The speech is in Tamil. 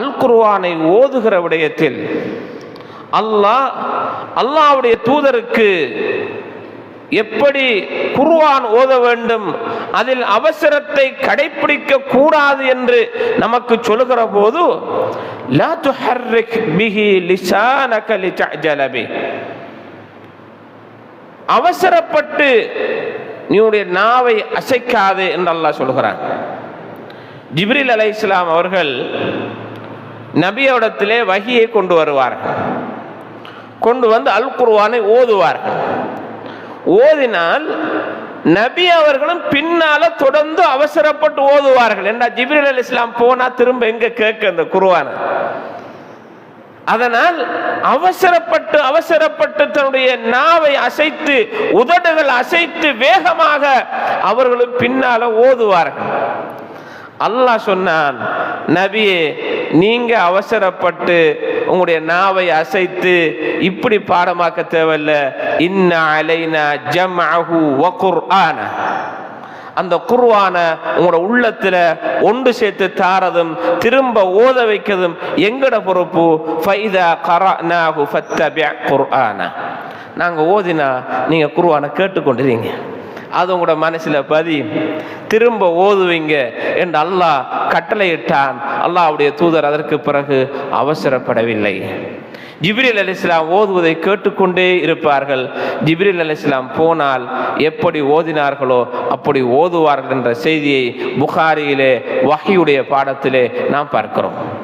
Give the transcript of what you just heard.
அல் குர்வானை ஓதுகிற விடயத்தில் அல்லாஹ் அல்லாவுடைய தூதருக்கு எப்படி குர்வான் ஓத வேண்டும் அதில் அவசரத்தை கடைபிடிக்க கூடாது என்று நமக்கு சொல்லுகிற போது லா அவசரப்பட்டு நீடைய நாவை அசைக்காது என்று அல்லாஹ் சொல்கிறான். ஜிப்ரில் அலை இஸ்லாம் அவர்கள் நபியோடத்திலே வகியை கொண்டு வருவார்கள். கொண்டு வந்து அல் குருவானை ஓதுவார்கள். ஓதினால் நபி அவர்களும் பின்னால தொடர்ந்து அவசரப்பட்டு ஓதுவார்கள். என்றா ஜிப்ரில் அலி இஸ்லாம் போனா திரும்ப எங்க கேட்க அந்த குருவான அதனால் அவசரப்பட்டு அவசரப்பட்டு தன்னுடைய நாவை அசைத்து உதடுகள் அசைத்து வேகமாக அவர்களும் பின்னால ஓதுவார்கள். அல்லாஹ் சொன்னான் நபியே நீங்க அவசரப்பட்டு உங்களுடைய நாவை அசைத்து இப்படி பாடமாக்க தேவையில்ல. இன்ன அலைனா ஜம்அஹு வ குர்ஆன. அந்த குர்ஆன உங்களோட உள்ளத்துல ஒன்று சேர்த்து தாரதும் திரும்ப ஓத வைக்கிறதும் எங்கட பொறுப்பு? ஃபைதா கரநாஹு ஃபத்தபி குர்ஆன. நாங்க ஓதினா நீங்க குர்ஆனை கேட்டுக்கொண்டிருங்க அது உங்களோட மனசில் பதி. திரும்ப ஓதுவீங்க என்று அல்லாஹ் கட்டளையிட்டான். அல்லாஹ்வுடைய தூதர் அதற்கு பிறகு அவசரப்படவில்லை. ஜிப்ரில் அலிஸ்லாம் ஓதுவதை கேட்டுக்கொண்டே இருப்பார்கள். ஜிப்ரில் அலிஸ்லாம் போனால் எப்படி ஓதினார்களோ அப்படி ஓதுவார்கள் என்ற செய்தியை புகாரியிலே வகையுடைய பாடத்திலே நாம் பார்க்கிறோம்.